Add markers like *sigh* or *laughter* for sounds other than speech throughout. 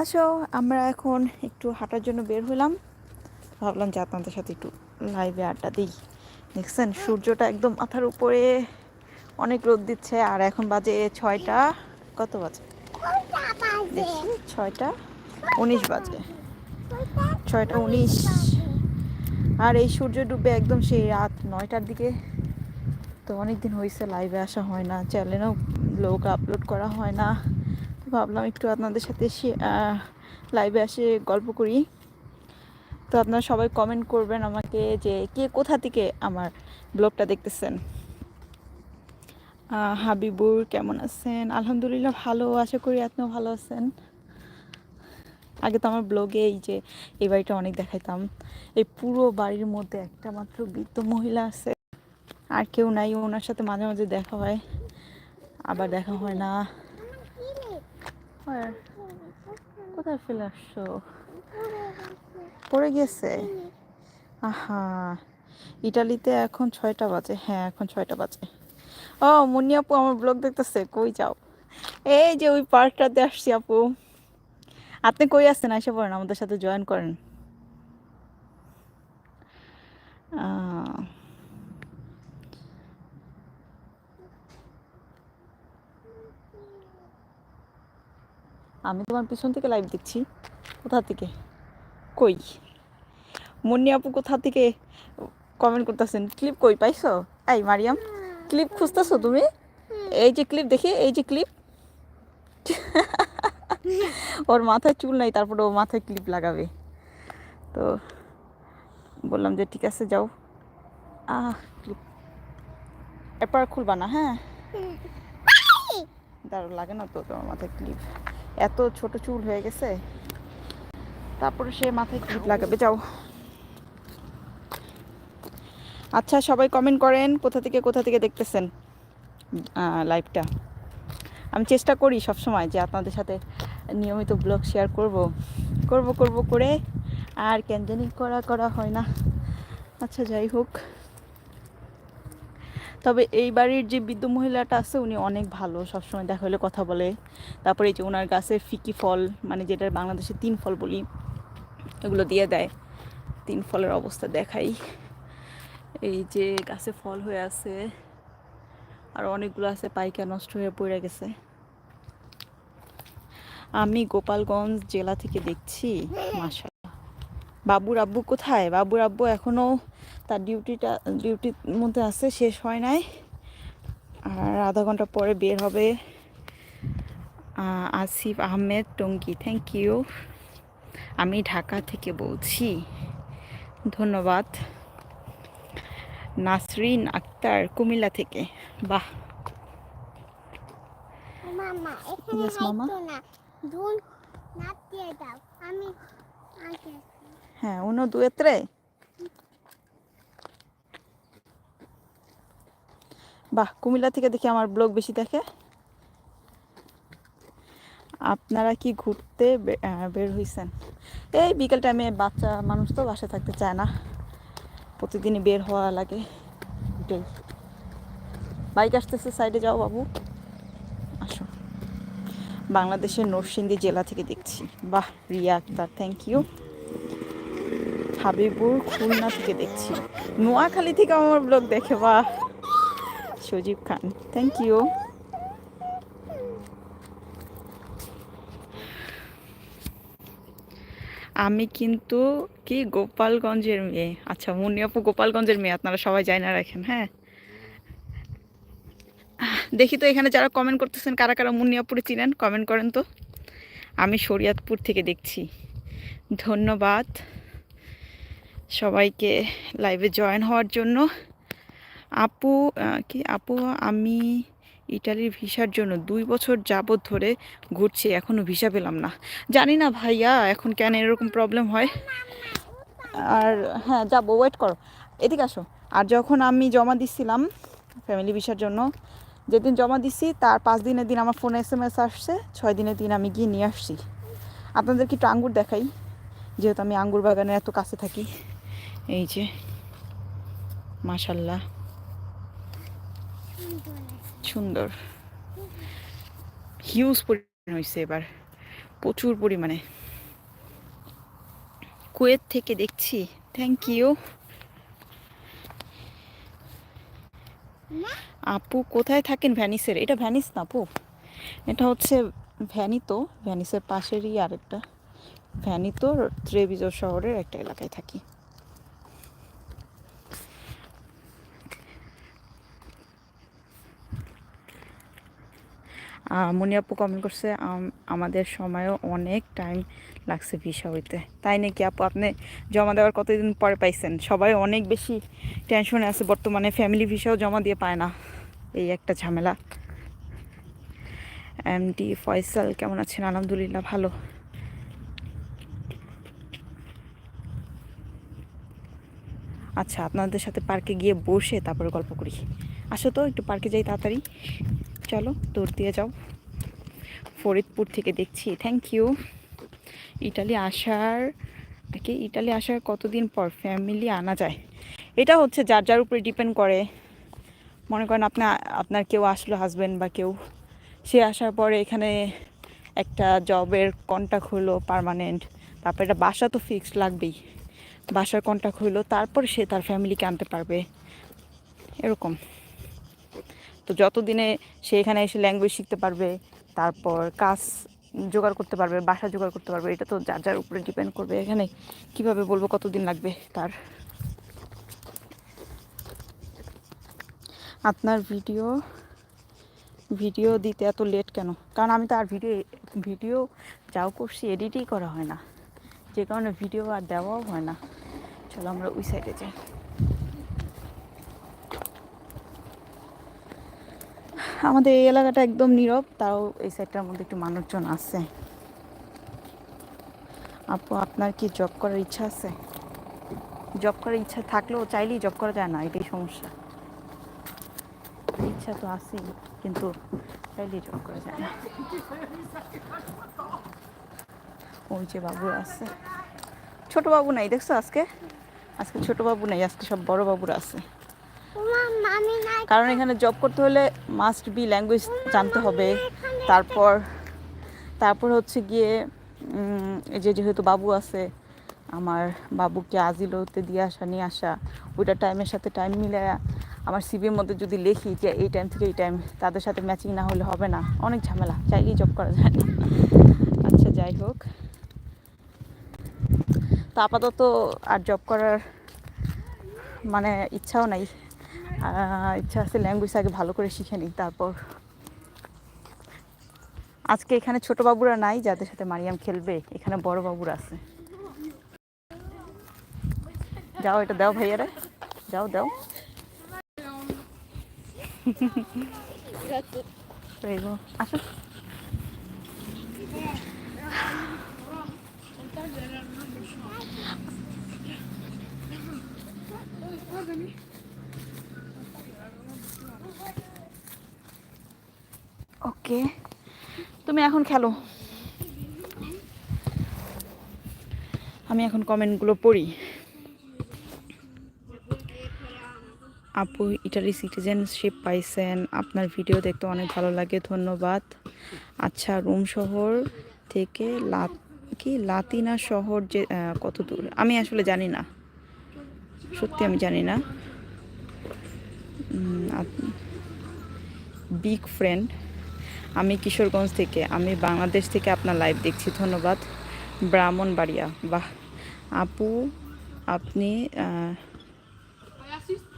আসো, আমরা এখন একটু হাঁটার জন্য বের হলাম। ভাবলাম যে আপনাদের সাথে একটু লাইভে আড্ডা দিই। দেখছেন, সূর্যটা একদম মাথার উপরে অনেক রোদ দিচ্ছে, আর এখন বাজে ছয়টা, কত বাজে? ছয়টা উনিশ বাজে। ছয়টা উনিশ। আর এই সূর্য ডুবে একদম সেই রাত নয়টার দিকে। তো অনেক দিন হয়েছে লাইভে আসা হয় না চ্যানেলেও ব্লগ আপলোড করা হয় না। ভাবলাম একটু আপনাদের সাথে লাইভে আসে গল্প করি। তো আপনারা সবাই কমেন্ট করবেন আমাকে যে কে কোথা থেকে আমার ব্লগটা দেখতেছেন। হাবিবুর কেমন আছেন? আলহামদুলিল্লাহ ভালো, আশা করি আপনিও ভালো আছেন। আগে তো আমার ব্লগে এই যে এই বাড়িটা অনেক দেখাইতাম। এই পুরো বাড়ির মধ্যে একটা মাত্র বৃদ্ধ মহিলা আছে। আর কেউ নাই, ওনার সাথে মাঝে মাঝে দেখা হয়। আবার দেখা হয় না। আর কোথায় ফেলে আসছো? পড়ে গেছে। আহা ইটালিতে এখন ছয়টা বাজে। হ্যাঁ এখন ছয়টা বাজে। ও মুন্নি আপু আমার ব্লগ দেখতেছে কই যাও? এই যে ওই পার্কটাতে আসছি আপু। আপনি কই আসছেন এসে পড়েন আমাদের সাথে জয়েন করেন। আহ, আমি তোমার পিছন থেকে লাইভ দেখছি। কোথা থেকে? কই? মুন্নি আপু কোথা থেকে কমেন্ট করতেছেন? ক্লিপ কই পাইছো? এই মারিয়াম ক্লিপ খুঁজতেছো তুমি? এই যে ক্লিপ দেখি এই যে ক্লিপ ওর মাথায় চুল নাই তারপরে ও মাথায় ক্লিপ লাগাবে। তো বললাম যে ঠিক আছে যাও। আহ ক্লিপ এরপর খুলবা না হ্যাঁ? দাঁড়ো লাগে না তো তোমার মাথায় ক্লিপ এত ছোট চুল হয়ে গেছে। তারপরে সে মাথায় ক্লিপ লাগাবে? যাও। আচ্ছা সবাই কমেন্ট করেন, কোথা থেকে কোথা থেকে দেখতেছেন লাইভটা আমি চেষ্টা করি সব সময় যে আপনাদের সাথে নিয়মিত ব্লগ শেয়ার করব। করব করব করে, আর কেন জানি করা করা হয় না। আচ্ছা যাই হোক। তবে এই বাড়ির যে বৃদ্ধ মহিলাটা আছে, উনি অনেক ভালো, সবসময় দেখা হলে কথা বলে। তারপরে এই যে ওনার গাছের ফিকি ফল মানে যেটা বাংলাদেশে তিন ফল বলি, এগুলো দিয়ে দেয়। তিন ফলের অবস্থা দেখাই। এই যে গাছে ফল হয়ে আছে, আর অনেকগুলো আছে, পাইকা নষ্ট হয়ে পড়ে গেছে। আমি গোপালগঞ্জ জেলা থেকে দেখছি, মাশাআল্লাহ। বাবুর আব্বু কোথায়? বাবুর আব্বু এখনও তার ডিউটিটা ডিউটির মধ্যে আছে শেষ হয় নাই। আর আধা ঘণ্টা পরে বের হবে আসিফ আহমেদ টঙ্কি থ্যাংক ইউ আমি ঢাকা থেকে বলছি ধন্যবাদ। নাসরিন আক্তার কুমিল্লা থেকে। বাহ। মামা এখানে মামা। না। দাও। আমি হ্যাঁ উনো দুয়েত্রে। বাহ, কুমিল্লা থেকে দেখি আমার ব্লগ বেশি দেখে। আপনারা কি ঘুরতে বের হয়েছেন এই বিকেল টাইমে বাচ্চা মানুষ তো বাসায় থাকতে চায় না। প্রতিদিনই বের হওয়া লাগে। বাইক আসতেছে সাইডে যাও বাবু। আসো। বাংলাদেশের নরসিংদী জেলা থেকে দেখছি। বাহ, রিয়া আক্তার থ্যাংক ইউ হাবিবুর খুলনা থেকে দেখছি। নোয়াখালী থেকে আমার ব্লগ দেখে বা সজীব খান। থ্যাংক ইউ আমি কিন্তু কি গোপালগঞ্জের মেয়ে? আচ্ছা মুনিয়াপু গোপালগঞ্জের মেয়ে, আপনারা সবাই জানা না রাখেন হ্যাঁ? দেখি তো এখানে যারা কমেন্ট করতেছেন, কারা কারা মুনিয়াপুরে চিনেন কমেন্ট করেন তো। আমি শরিয়াতপুর থেকে দেখছি। ধন্যবাদ সবাইকে লাইভে জয়েন হওয়ার জন্য। আপু কি আপু, আমি ইটালির ভিসার জন্য দুই বছর যাবৎ ধরে ঘুরছি এখনও ভিসা পেলাম না। জানি না ভাইয়া, এখন কেন এরকম প্রবলেম হয়? আর হ্যাঁ যাব ওয়েট করো। এদিকে আসো। আর যখন আমি জমা দিচ্ছিলাম ফ্যামিলি ভিসার জন্য, যেদিন জমা দিছি, তার পাঁচ দিনের দিন আমার ফোনে এস এম এস আসছে, ছয় দিনের দিন আমি গিয়ে নিয়ে আসছি। আপনাদের কি একটু আঙ্গুর দেখাই, যেহেতু আমি আঙ্গুর বাগানের এত কাছে থাকি। এই যে, মাশাল্লাহ। সুন্দর। হিউজ পরিমাণ হয়েছে এবার। প্রচুর পরিমাণে। কুয়েত থেকে দেখছি। থ্যাংক ইউ আপু, কোথায় থাকেন ভ্যানিসের? এটা ভ্যানিস না আপু? এটা হচ্ছে ভ্যানিতো। ভ্যানিসের পাশেরই আরেকটা। ভ্যানিতো ত্রেবিজোর শহরের একটা এলাকায় থাকি। আহ, মনি আপু কমেন্ট করছে আমাদের সময়ও অনেক টাইম লাগছে ভিসা হইতে। তাই নাকি আপু আপনি জমা দেওয়ার কতদিন পরে পাইছেন? সবাই অনেক বেশি টেনশনে আছে বর্তমানে ফ্যামিলি ভিসাও জমা দিয়ে পায় না। এই একটা ঝামেলা। এম এমডি ফয়সাল কেমন আছেন? আলহামদুলিল্লাহ ভালো। আচ্ছা আপনাদের সাথে পার্কে গিয়ে বসে তারপরে গল্প করি। আসো তো একটু পার্কে যাই তাড়াতাড়ি। চলো, দৌড় দিয়ে যাও। ফরিদপুর থেকে দেখছি। থ্যাংক ইউ ইটালি আসার কি ইটালি আসার কতদিন পর ফ্যামিলি আনা যায়? এটা হচ্ছে যার যার উপরে ডিপেন্ড করে। মনে করেন আপনার আপনার কেউ আসলো হাজব্যান্ড বা কেউ। সে আসার পরে এখানে একটা জবের কন্ট্যাক্ট হলো পার্মানেন্ট তারপর একটা বাসা তো ফিক্সড লাগবেই। বাসার কন্ট্যাক্ট হইল তারপর সে তার ফ্যামিলিকে আনতে পারবে। এরকম। তো যতদিনে সে এখানে এসে ল্যাঙ্গুয়েজ শিখতে পারবে, তারপর কাজ জোগাড় করতে পারবে, বাসা জোগাড় করতে পারবে, এটা তো যার যার উপরে ডিপেন্ড করবে এখানে, কীভাবে বলব কতদিন লাগবে তার? আপনার ভিডিও ভিডিও দিতে এত লেট কেন? কারণ আমি তো আর ভিডিও ভিডিও যাও করছি এডিটই করা হয় না। যে কারণে ভিডিও আর দেওয়াও হয় না। চলো আমরা ওই সাইডে যাই। আমাদের এই এলাকাটা একদম নীরব, তাও এই সাইডটার মধ্যে একটু মানুষজন আছে। আপু, আপনার কি জব করার ইচ্ছা আছে? জব করার ইচ্ছা থাকলেও চাইলেই জব করা যায় না, এটাই সমস্যা। ইচ্ছা তো আছেই, কিন্তু চাইলেই জব করা যায় না। ওই যে বাবু আছে। ছোট বাবু নাই, দেখছ আজকে? আজকে ছোট বাবু নাই, আজকে সব বড় বাবুরা আছে। কারণ এখানে জব করতে হলে মাস্ট বি ল্যাঙ্গুয়েজ জানতে হবে। তারপর তারপর হচ্ছে গিয়ে এই যে যেহেতু বাবু আছে আমার বাবুকে আজিলোতে দিয়ে আসা নিয়ে আসা ওইটা টাইমের সাথে টাইম মিলে আমার সিবির মধ্যে যদি লিখি যে এই টাইম থেকে এই টাইম তাদের সাথে ম্যাচিং না হলে হবে না। অনেক ঝামেলা চাইলেই জব করা যায়। না আচ্ছা যাই হোক। তো আপাতত আর জব করার মানে ইচ্ছাও নাই। ইচ্ছা আছে ল্যাঙ্গুয়েজ আগে ভালো করে শিখে নিই, তারপর। আজকে এখানে ছোট বাবুরা নাই, যাদের সাথে মারিয়াম খেলবে, এখানে বড় বাবুরা আছে। যাও, এটা দাও ভাইয়ারে। যাও, দাও. আসো। ওকে। তুমি এখন খেলো। আমি এখন কমেন্টগুলো পড়ি। আপু ইটালি সিটিজেনশিপ পাইছেন। আপনার ভিডিও দেখতে অনেক ভালো লাগে, ধন্যবাদ। আচ্ছা রোম শহর থেকে লাত কি? লাতিনা শহর যে কত দূর? আমি আসলে জানি না। সত্যি আমি জানি না। বিগ ফ্রেন্ড আমি কিশোরগঞ্জ থেকে, আমি বাংলাদেশ থেকে আপনার লাইভ দেখছি, ধন্যবাদ। ব্রাহ্মণ ব্রাহ্মণবাড়িয়া, বাহ। আপু, আপনি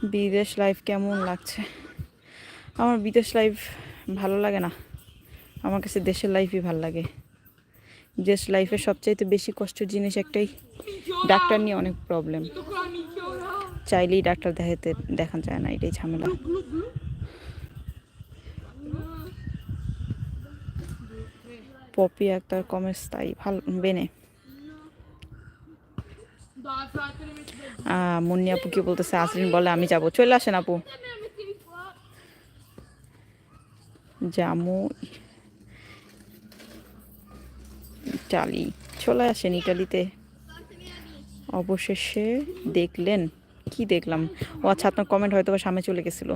বিদেশ লাইফ কেমন লাগছে? আমার বিদেশ লাইফ ভালো লাগে না। আমার কাছে দেশের লাইফই ভালো লাগে। দেশ লাইফে সবচাইতে বেশি কষ্টের জিনিস একটাই ডাক্তার নিয়ে অনেক প্রবলেম চাইলেই ডাক্তার দেখাতে দেখা যায় না, এটাই ঝামেলা। পপি আক্তার কমেন্টস তাই ভালো, বেনে। মুন্নি আপু কি বলতেছে? আসরিন বলে, আমি যাব। চলে আসেন আপু। জামু, ইটালি। চলে আসেন ইটালিতে। অবশেষে দেখলেন, কি দেখলাম? ও আচ্ছা আপনার কমেন্ট হয়তো সামনে চলে গেছিল।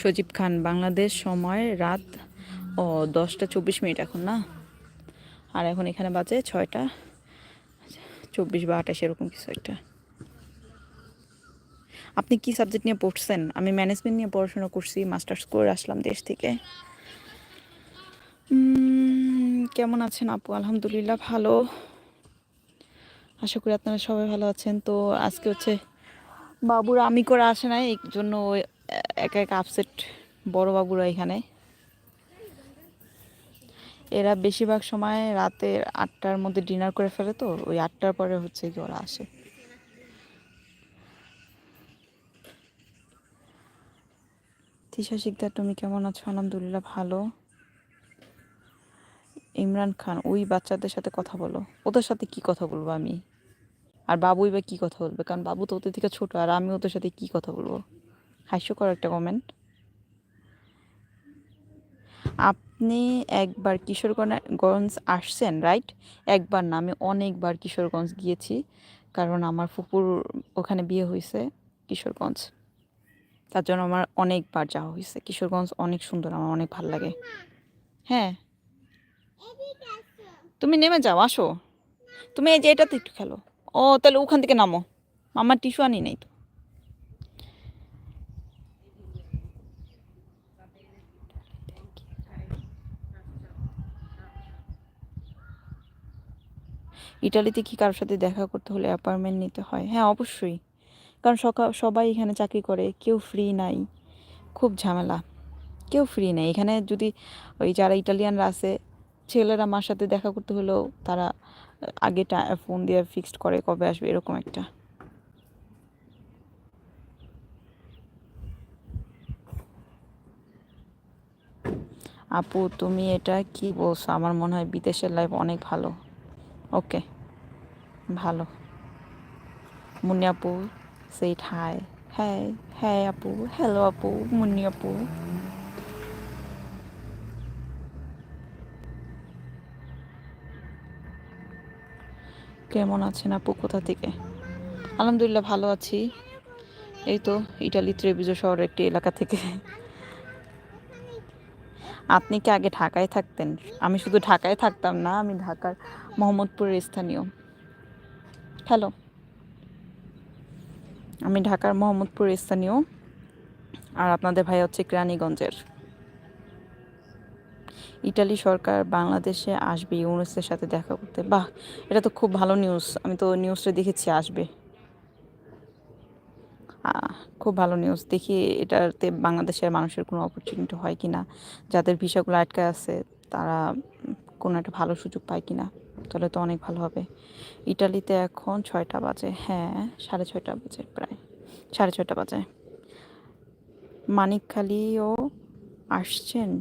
সজীব খান, বাংলাদেশ সময় রাত ও, দশটা চব্বিশ মিনিট এখন না? আর এখন এখানে বাজে ছয়টা, চব্বিশ বা আঠাশ, এরকম কিছু একটা। আপনি কি সাবজেক্ট নিয়ে পড়ছেন? আমি ম্যানেজমেন্ট নিয়ে পড়াশোনা করছি, মাস্টার্স করে আসলাম দেশ থেকে। কেমন আছেন আপু? আলহামদুলিল্লাহ ভালো। আশা করি আপনারা সবাই ভালো আছেন। তো আজকে হচ্ছে বাবুরা আমি করে আসে নাই, এই জন্য একা একা আপসেট বড় বাবুরা এখানে। এরা বেশিরভাগ সময় রাতে আটটার মধ্যে ডিনার করে ফেলে তো, ওই আটটার পরে হচ্ছে কি ওরা আসে। তিশা শিকদার, তুমি কেমন আছো? আলহামদুলিল্লাহ ভালো। ইমরান খান, ওই বাচ্চাদের সাথে কথা বলো। ওদের সাথে কি কথা বলব আমি? আর বাবুই বা কি কথা বলবে? কারণ বাবু তো ওদের থেকে ছোট, আর আমি ওদের সাথে কি কথা বলব? হাস্যকর একটা কমেন্ট আপনি একবার কিশোরগঞ্জ আসছেন রাইট একবার না, আমি অনেকবার কিশোরগঞ্জ গিয়েছি, কারণ আমার ফুপুর ওখানে বিয়ে হয়েছে কিশোরগঞ্জ। তার জন্য আমার অনেকবার যাওয়া হয়েছে। কিশোরগঞ্জ অনেক সুন্দর, আমার অনেক ভালো লাগে। হ্যাঁ। তুমি নেমে যাও, আসো। তুমি এই যে এটাতে একটু খেলো। ও, তাহলে ওখান থেকে নামো। আমার টিস্যু আনি নাই তো। ইটালিতে কি কারোর সাথে দেখা করতে হলে অ্যাপয়েন্টমেন্ট নিতে হয়? হ্যাঁ অবশ্যই। কারণ সবাই এখানে চাকরি করে, কেউ ফ্রি নাই। খুব ঝামেলা। কেউ ফ্রি নেই। এখানে যদি ওই যারা ইটালিয়ানরা আছে, ছেলেরা মার সাথে দেখা করতে হলেও তারা আগে ফোন দিয়ে ফিক্সড করে কবে আসবে, এরকম একটা। আপু, তুমি এটা কি বলছো? আমার মনে হয় বিদেশের লাইফ অনেক ভালো। ওকে ভালো। মুন্নি আপু সেইট হাই হ্যাঁ হ্যাঁ আপু হ্যালো আপু, মুন্নি আপু। কেমন আছেন আপু কোথা থেকে? আলহামদুলিল্লাহ ভালো আছি। এই তো ইটালি ত্রেবিজো শহরের একটি এলাকা থেকে। আপনি কি আগে ঢাকায় থাকতেন? আমি শুধু ঢাকায় থাকতাম না, আমি ঢাকার মোহাম্মদপুরের স্থানীয়। হ্যালো আমি ঢাকার মোহাম্মদপুরের স্থানীয় আর আপনাদের ভাই হচ্ছে কেরানীগঞ্জের। ইটালি সরকার বাংলাদেশে আসবে ইউনুসের সাথে দেখা করতে। বাহ, এটা তো খুব ভালো নিউজ আমি তো নিউজটা দেখেছি, আসবে। খুব ভালো নিউজ দেখি এটাতে বাংলাদেশের মানুষের কোনো অপরচুনিটি হয় কি না যাদের ভিসাগুলো আটকে আছে, তারা কোনো একটা ভালো সুযোগ পায় কি না তাহলে তো অনেক ভালো হবে। ইটালিতে এখন ছয়টা বাজে। হ্যাঁ সাড়ে ছয়টা বাজে প্রায়। সাড়ে ছয়টা বাজে। মানিকখালিও আসছেন?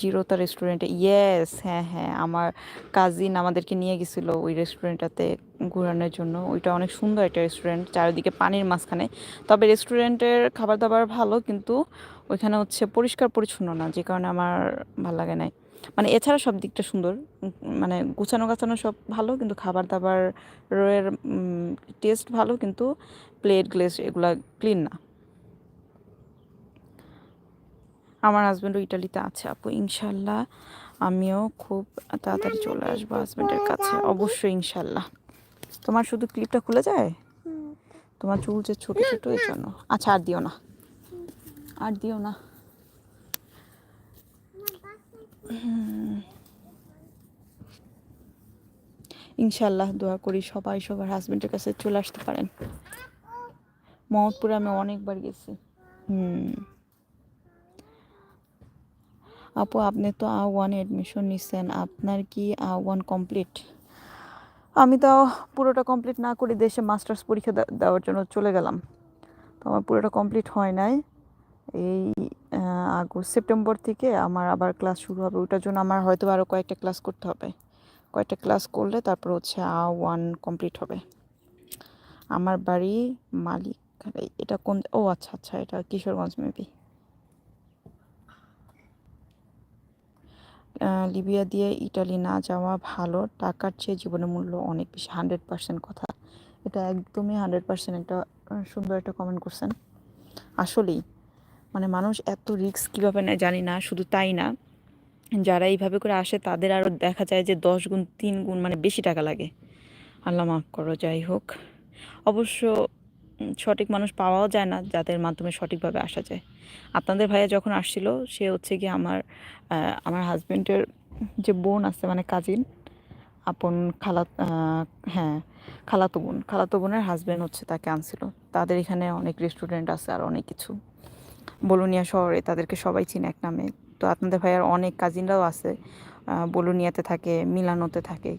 জিরোতা রেস্টুরেন্টে ইয়েস হ্যাঁ হ্যাঁ। আমার কাজিন আমাদেরকে নিয়ে গেছিল ওই রেস্টুরেন্টটাতে ঘোরানোর জন্য। ওইটা অনেক সুন্দর একটা রেস্টুরেন্ট চারিদিকে পানির মাঝখানে। তবে রেস্টুরেন্টের খাবার দাবার ভালো, কিন্তু ওইখানে হচ্ছে পরিষ্কার পরিচ্ছন্ন না, যে কারণে আমার ভালো লাগে নাই। মানে এছাড়া সব দিকটা সুন্দর। মানে গুছানো গাছানো সব ভালো কিন্তু খাবার দাবার এর টেস্ট ভালো কিন্তু প্লেট গ্লেস এগুলা ক্লিন না। আমার হাজব্যান্ডও ইটালিতে আছে আপু ইনশাল্লাহ। আমিও খুব তাড়াতাড়ি চলে আসব হাজব্যান্ডের কাছে অবশ্যই ইনশাল্লাহ। তোমার শুধু ক্লিপটা খুলে যায়? তোমার চুল যে ছোট ছোট এর জন্য আচ্ছা আর দিও না। আর দিও না হুম। ইনশাল্লাহ দোয়া করি সবাই সবার হাজবেন্ডের কাছে চলে আসতে পারেন। মহম্মদপুরে আমি অনেকবার গেছি। হুম। আপু, আপনি তো আ ওয়ান এডমিশন নিচ্ছেন আপনার কি আ ওয়ান কমপ্লিট আমি তো পুরোটা কমপ্লিট না করে দেশে মাস্টার্স পরীক্ষা দেওয়ার জন্য চলে গেলাম। তো আমার পুরোটা কমপ্লিট হয় নাই। এই আগস্ট সেপ্টেম্বর থেকে আমার আবার ক্লাস শুরু হবে। ওটার জন্য আমার হয়তো আরও কয়েকটা ক্লাস করতে হবে। কয়েকটা ক্লাস করলে তারপর হচ্ছে আ ওয়ান কমপ্লিট হবে। আমার বাড়ি মালিক এটা কোন, ও আচ্ছা আচ্ছা এটা কিশোরগঞ্জ মেবি লিবিয়া দিয়ে ইটালি না যাওয়া ভালো, টাকার চেয়ে জীবনের মূল্য অনেক বেশি হান্ড্রেড পার্সেন্ট কথা। এটা একদমই হান্ড্রেড পার্সেন্ট একটা সুন্দর একটা কমেন্ট করছেন। আসলেই মানে মানুষ এত রিস্ক কীভাবে নেয় জানি না, শুধু তাই না। যারা এইভাবে করে আসে তাদের আরও দেখা যায় যে দশ গুণ, তিন গুণ মানে বেশি টাকা লাগে। আল্লাহ মাফ করো, যাই হোক। অবশ্য সঠিক মানুষ পাওয়াও যায় না যাদের মাধ্যমে সঠিকভাবে আসা যায়। আপনাদের ভাইয়া যখন আসছিল, সে হচ্ছে কি আমার আমার হাজব্যান্ডের যে বোন আছে মানে কাজিন আপন খালা হ্যাঁ খালাতো বোন। খালাতো বোনের হাজব্যান্ড হচ্ছে তাকে আনছিল। তাদের এখানে অনেক রেস্টুরেন্ট আছে আর অনেক কিছু। বলুনিয়া শহরে তাদেরকে সবাই চিনে এক নামে। তো আপনাদের ভাইয়ার অনেক কাজিনরাও আছে বলুনিয়াতে থাকে, মিলানোতে থাকে।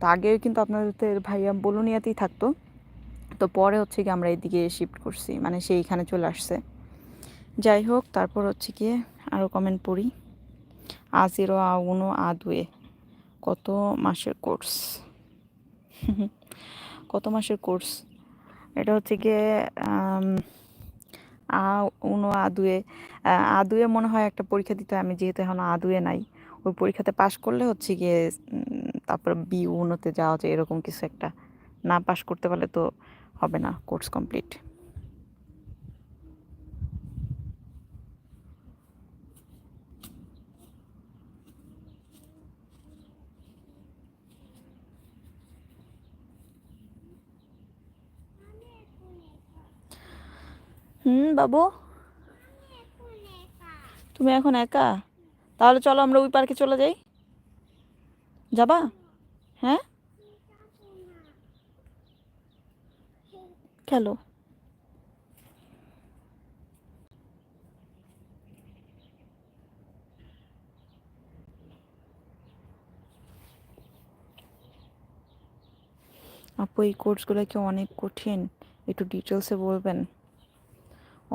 তো আগেও কিন্তু আপনাদের ভাইয়া বলুনিয়াতেই থাকতো। তো পরে হচ্ছে কি আমরা এদিকে শিফট করছি মানে সে এইখানে চলে আসছে। যাই হোক, তারপর হচ্ছে গিয়ে আরও কমেন্ট পড়ি। আ জিরো আ উনো আ দুয়ে কত মাসের কোর্স *laughs* কত মাসের কোর্স এটা হচ্ছে গিয়ে আ উনো আদুয়ে দুয়ে আহ, আ দুয়ে মনে হয় একটা পরীক্ষা দিতে আমি যেহেতু এখন আদুয়ে নাই ওই পরীক্ষাতে পাশ করলে হচ্ছে গিয়ে তারপর বি উনোতে যাওয়া যায় এরকম কিছু একটা। না পাশ করতে পারলে তো হবে না কোর্স কমপ্লিট। হুম, বাবু? তুমি এখন একা? তাহলে চলো আমরা ওই পার্কে চলে যাই। যাবা? হ্যাঁ? খেলো। আপু, এই কোর্সগুলো কি অনেক কঠিন? একটু ডিটেলসে বলবেন।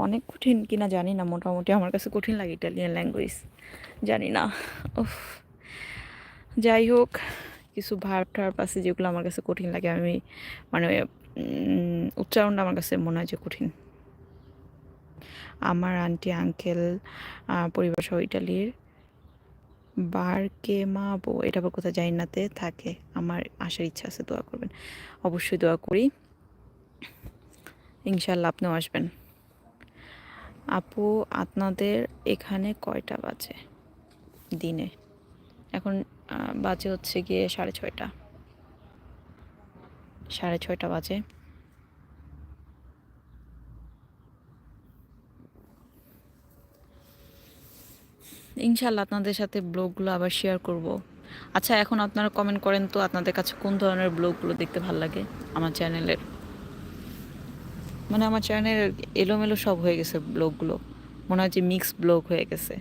অনেক কঠিন কিনা জানি না, মোটামুটি আমার কাছে কঠিন লাগে ইটালিয়ান ল্যাঙ্গুয়েজ জানি না। উফ। যাই হোক, কিছু ভার্ব টার্ব আছে যেগুলো আমার কাছে কঠিন লাগে, আমি মানে উচ্চারণটা আমার কাছে মনে হয় যে কঠিন। আমার আন্টি আঙ্কেল পরিবার সহ ইটালির। বারকে মা বউ এটা আবার কোথায় জাইনাতে থাকে, আমার আসার ইচ্ছা আছে, দোয়া করবেন। অবশ্যই দোয়া করি। ইনশাল্লাহ আপনিও আসবেন। আপু, আপনাদের এখানে কয়টা বাজে? দিনে। এখন বাজে হচ্ছে গিয়ে সাড়ে ছয়টা। সাড়ে ছয়টা বাজে। ইনশাল্লাহ আপনাদের সাথে ব্লগগুলো আবার শেয়ার করব। আচ্ছা এখন আপনারা কমেন্ট করেন তো আপনাদের কাছে কোন ধরনের ব্লগগুলো দেখতে ভালো লাগে আমার চ্যানেলের মানে আমার চ্যানেল এলোমেলো সব হয়ে গেছে ব্লগগুলো। মনে যে মিক্স ব্লগ হয়ে গেছে।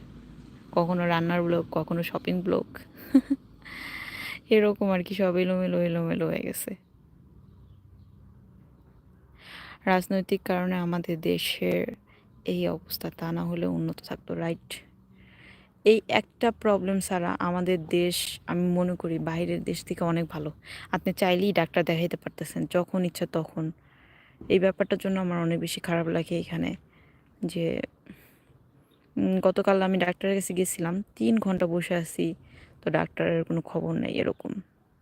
কখনো রান্নার ব্লগ কখনো শপিং ব্লগ *laughs* এরকম আর কি সব এলোমেলো এলোমেলো হয়ে গেছে। রাজনৈতিক কারণে আমাদের দেশের এই অবস্থা তা না হলে উন্নত থাকতো রাইট এই একটা প্রবলেম ছাড়া আমাদের দেশ, আমি মনে করি বাইরের দেশ থেকে অনেক ভালো। আপনি চাইলেই ডাক্তার দেখাইতে পারতেছেন, যখন ইচ্ছা তখন। এই ব্যাপারটার জন্য আমার অনেক বেশি খারাপ লাগে এখানে যে গতকাল আমি ডাক্তারের কাছে গেছিলাম, তিন ঘণ্টা বসে আছি, তো ডাক্তারের কোনো খবর নেই এরকম।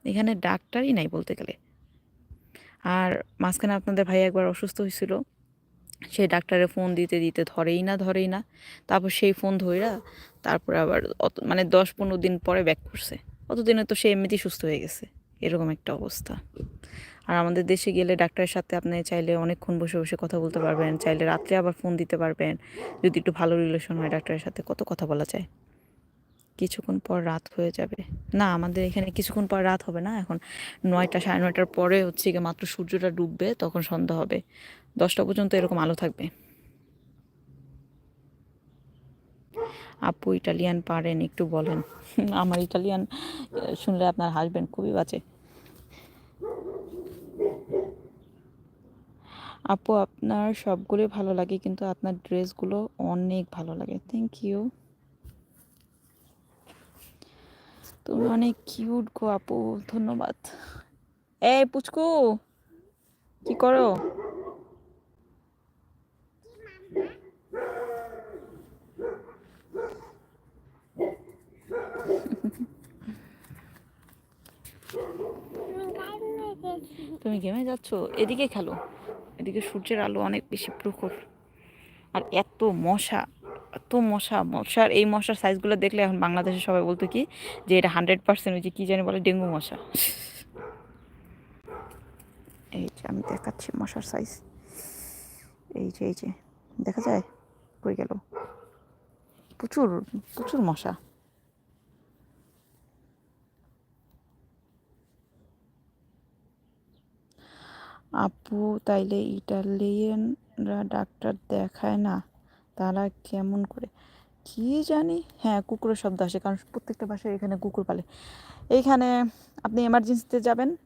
এখানে ডাক্তারই নাই বলতে গেলে। আর মাঝখানে আপনাদের ভাই একবার অসুস্থ হয়েছিল সেই ডাক্তারের ফোন দিতে দিতে ধরেই না ধরেই না, তারপর সেই ফোন ধইরা তারপরে আবার অত মানে দশ পনেরো দিন পরে ব্যাক করছে। অতদিনে তো সে এমনিতেই সুস্থ হয়ে গেছে, এরকম একটা অবস্থা। আর আমাদের দেশে গেলে ডাক্তারের সাথে আপনি চাইলে অনেকক্ষণ বসে বসে কথা বলতে পারবেন, চাইলে রাত্রে আবার ফোন দিতে পারবেন। যদি একটু ভালো রিলেশন হয় ডাক্তারের সাথে, কত কথা বলা যায়? কিছুক্ষণ পর রাত হয়ে যাবে। না, আমাদের এখানে কিছুক্ষণ পর রাত হবে না, এখন নয়টা, সাড়ে নয়টার পরে হচ্ছে গিয়ে মাত্র সূর্যটা ডুববে, তখন সন্ধ্যা হবে। দশটা পর্যন্ত এরকম আলো থাকবে। আপু ইটালিয়ান পারেন, একটু বলেন। আমার ইটালিয়ান, শুনলে আপনার হাসবেন খুবই বাজে। আপু আপনার সবগুলোই ভালো লাগে কিন্তু আপনার ড্রেসগুলো অনেক ভালো লাগে। থ্যাংক ইউ তুমি অনেক কিউট গো আপু ধন্যবাদ। এ পুচকু কি করো? *laughs* তুমি গেমে যাচ্ছ? এদিকে খেলো। এদিকে সূর্যের আলো অনেক বেশি প্রখর। আর এত মশা এত মশা, মশার এই মশার সাইজগুলো দেখলে এখন বাংলাদেশে সবাই বলতো কি যে এটা হান্ড্রেড পার্সেন্ট ওই যে কী জানি বলে, ডেঙ্গু মশা। এই যে আমি দেখাচ্ছি মশার সাইজ এই যে এই যে, দেখা যায়? কই গেল? প্রচুর প্রচুর মশা। আপু, তাইলে ইটালিয়ানরা ডাক্তার দেখায় না? তারা কেমন করে? কি জানি? হ্যাঁ কুকুরের শব্দ আসে, কারণ প্রত্যেকটা বাসায় এখানে কুকুর পালে। এইখানে আপনি এমার্জেন্সিতে যাবেন।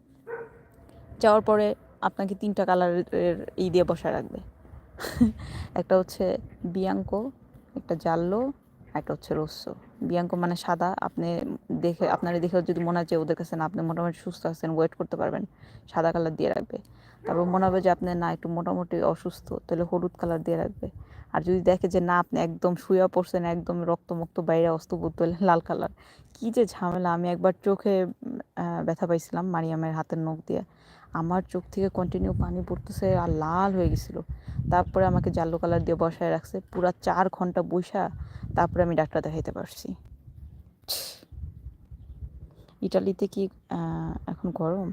যাওয়ার পরে আপনাকে তিনটা কালারের ই দিয়ে বসায় রাখবে। একটা হচ্ছে বিয়াঙ্কো একটা জাল্লো, একটা হচ্ছে রস্সো। বিয়াঙ্কো মানে সাদা, আপনি দেখে আপনারা দেখে যদি মনে হয় যে ওদের কাছে না, আপনি মোটামুটি সুস্থ আছেন ওয়েট করতে পারবেন। সাদা কালার দিয়ে রাখবে। তারপর মনে হবে যে আপনি না একটু মোটামুটি অসুস্থ, তাহলে হলুদ কালার দিয়ে রাখবে। আর যদি দেখে যে না, আপনি একদম শুয়ে পড়ছেন, একদম রক্তমুক্ত, বাইরে অস্তবুদ্ধ হলে লাল কালার, কি যে ঝামেলা। আমি একবার চোখে ব্যথা পাইছিলাম মারিয়ামের হাতের নখ দিয়ে। আমার চোখ থেকে কন্টিনিউ পানি পড়তেছে আর লাল হয়ে গেছিল। তারপরে আমাকে জাল্লো কালার দিয়ে বসায় রাখছে, পুরা চার ঘণ্টা বৈশা তারপরে আমি ডাক্তার দেখাইতে পারছি। ইটালিতে কি এখন গরম?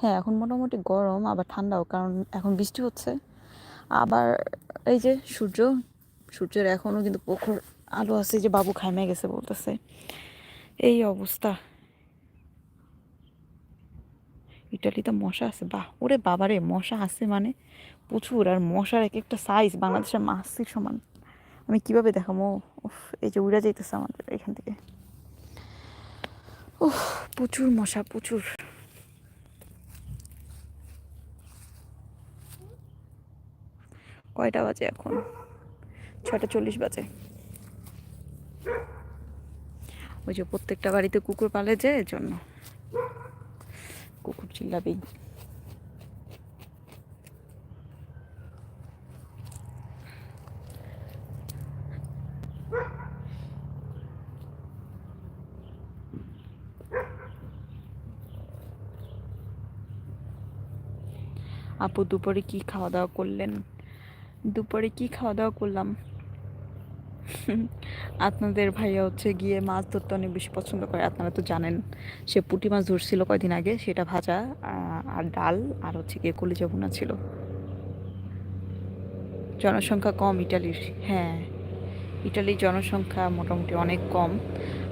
হ্যাঁ এখন মোটামুটি গরম, আবার ঠান্ডাও, কারণ এখন বৃষ্টি হচ্ছে। আবার এই যে সূর্য, সূর্যের এখনও কিন্তু প্রখর আলো আছে যে বাবু ঘামে গেছে বলতেছে। এই অবস্থা। ইটালিতে মশা আছে, বাহ, ওরে বাবারে মশা আছে মানে? প্রচুর, আর মশার এক একটা সাইজ বাংলাদেশের মাছির সমান। আমি কীভাবে দেখাবো? এই যে উড়া যাইতেছে আমাদের এখান থেকে। উফ, প্রচুর মশা, প্রচুর। কয়টা বাজে এখন? ছয়টা চল্লিশ বাজে। ওই যে প্রত্যেকটা বাড়িতে কুকুর পালে যে, এর জন্য। কুকুর চিল্লাবেই। আপু দুপুরে কি খাওয়া দাওয়া করলেন? দুপুরে কি খাওয়া দাওয়া করলাম? *laughs* আপনাদের ভাইয়া হচ্ছে গিয়ে মাছ ধরতে অনেক বেশি পছন্দ করে। আপনারা তো জানেন, সে পুঁটি মাছ ধরছিল কয়দিন আগে, সেটা ভাজা আর ডাল, আর হচ্ছে গিয়ে কলিজা ভুনা ছিল। জনসংখ্যা কম ইটালির হ্যাঁ ইটালির জনসংখ্যা মোটামুটি অনেক কম।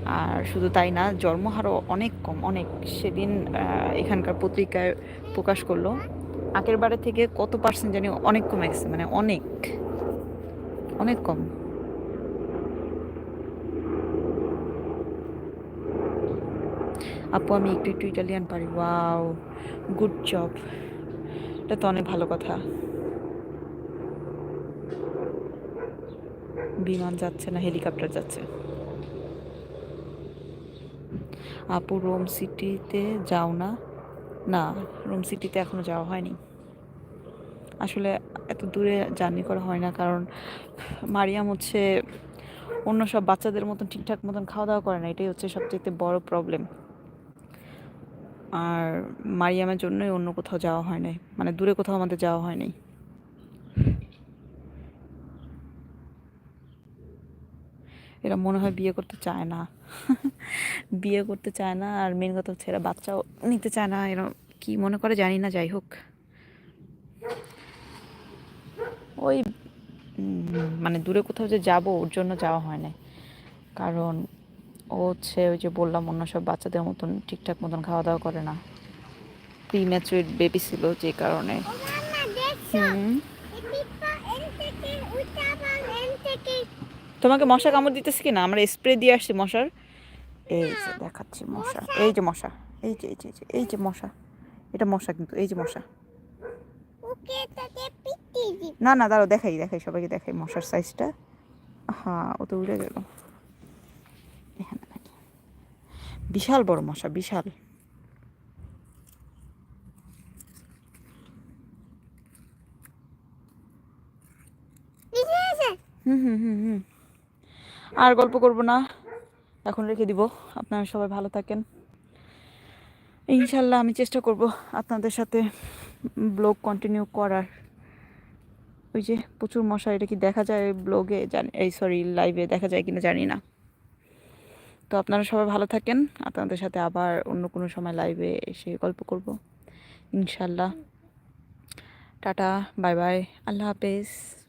আর শুধু তাই না, জন্মহারও অনেক কম, অনেক। সেদিন এখানকার পত্রিকায় প্রকাশ করল আগের বারে থেকে কত পার্সেন্ট জানি অনেক কমে গেছে মানে অনেক অনেক কম। আপু, আমি একটু একটু ইটালিয়ান পারি, ওয়াও, গুড জব। এটা তো অনেক ভালো কথা। বিমান যাচ্ছে না, হেলিকপ্টার যাচ্ছে। আপু, রোম সিটিতে যাও না। না রুম সিটিতে এখনও যাওয়া হয়নি। আসলে এত দূরে জার্নি করা হয় না, কারণ মারিয়াম হচ্ছে অন্য সব বাচ্চাদের মতন, ঠিকঠাক মতন খাওয়া দাওয়া করে না, এটাই হচ্ছে সবচেয়ে বড় প্রবলেম আর মারিয়ামের জন্যই অন্য কোথাও যাওয়া হয় নাই মানে দূরে কোথাও আমাদের যাওয়া হয়নি এরা মনে হয় বিয়ে করতে চায় না। বিয়ে করতে চায় না আর মেন কথা হচ্ছে এরা বাচ্চাও নিতে চায় না এরা কি মনে করে জানি না যাই হোক। ওই মানে দূরে কোথাও যে যাব ওর জন্য যাওয়া হয় না কারণ ও হচ্ছে ওই যে বললাম অন্য সব বাচ্চাদের মতন ঠিকঠাক মতন খাওয়া দাওয়া করে না। প্রি ম্যাচুরেট বেবি ছিল যে কারণে। হুম এই পিপা এন থেকে উঠা বাল এন থেকে তোমাকে মশা কামড় দিতেছে কি না আমরা স্প্রে দিয়ে আসছি মশার। এই যে দেখাচ্ছি মশা? এই যে মশা। এই যে এই যে এই যে মশা। এটা মশা কিন্তু এই যে মশা। না না দাঁড়াও দেখাই দেখাই সবাইকে দেখাই মশার সাইজটা হ্যাঁ ও তো উড়ে গেল। এখানে নাকি। বিশাল বড় মশা বিশাল। হুম হুম হুম হুম। আর গল্প করব না। এখন রেখে দিব। আপনারা সবাই ভালো থাকেন। ইনশাল্লাহ আমি চেষ্টা করব আপনাদের সাথে ব্লগ কন্টিনিউ করার। ওই যে প্রচুর মশা এটা কি দেখা যায় ব্লগে? জানি এই সরি লাইভে দেখা যায় কিনা জানি না। তো আপনারা সবাই ভালো থাকেন। আপনাদের সাথে আবার অন্য কোনো সময় লাইভে এসে গল্প করব। ইনশাল্লাহ টাটা বাই বাই আল্লাহ হাফেজ।